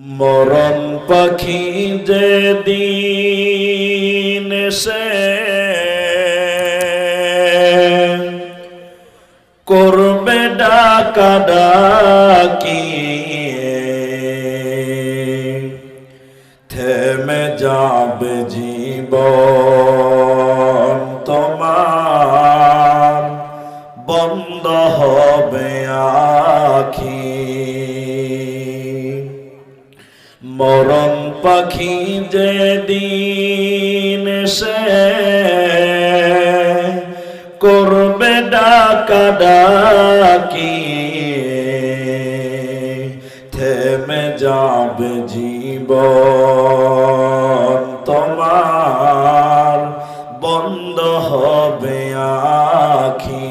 মরণ পাখি যে দিন সে করবে ডাকা ডাকি থেমে যাবে জীবন তোমার, বন্ধ হবে আখি। মরণ পাখি যে দিন সে করবে ডাকা ডাকি থেমে যাবে জীবন তোমার, বন্ধ হবে আখি।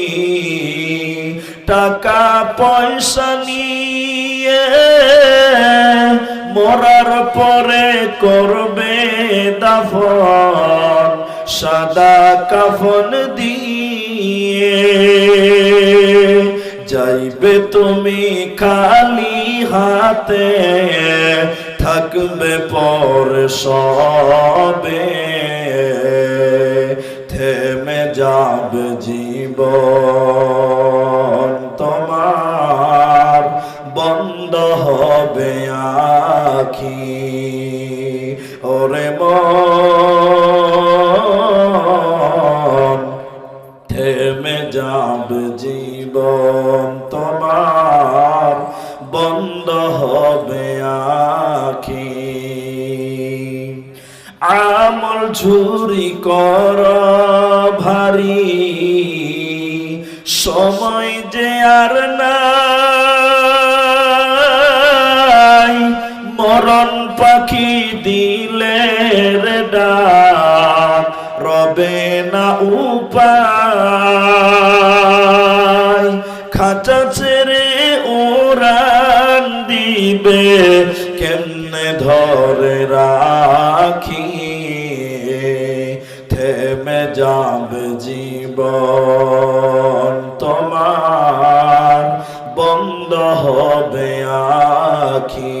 টাকা পয়সা নিয়ে মরার পরে করবে দাফন, সাদা কাফন দিয়ে। যাইবে তুমি খালি হাতে, থাকবে পর সবে। আখি ওরে থেমে যাবে জীবন তোমার, বন্ধ হবে আখি। আমল ঝুরি কর ভারী, সময় যে আর নাই মরণ পাখি দিলে ডাক, রবে না উপায়। খাঁচা ছেড়ে ওরান দিবে, কেমনে ধরে রাখি থেমে যাবে জীবন তোমার, বন্ধ হবে আখি।